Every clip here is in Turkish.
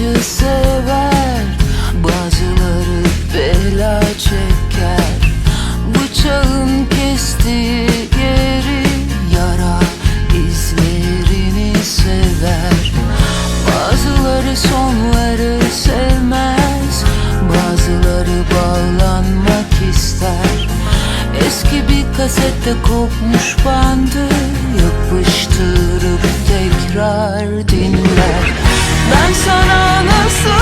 Just. say kasette kopmuş bandı Yapıştırıp tekrar dinler Ben sana nasıl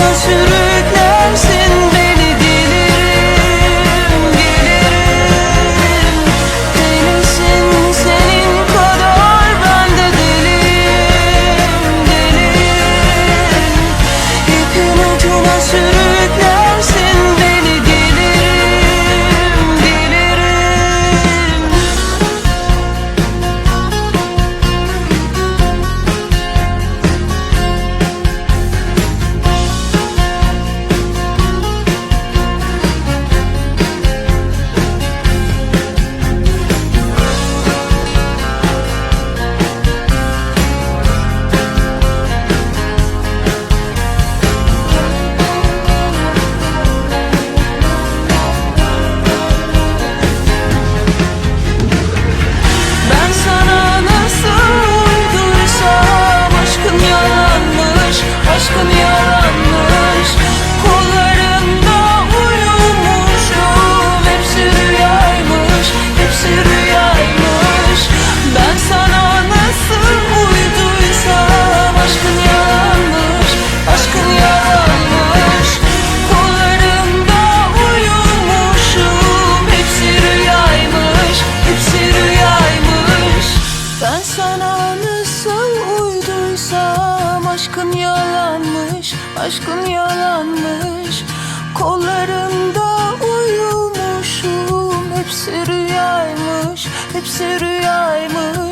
dönüşürüm aşkın yalanmış Kollarında uyumuşum. Hepsi rüyaymış, hepsi rüyaymış.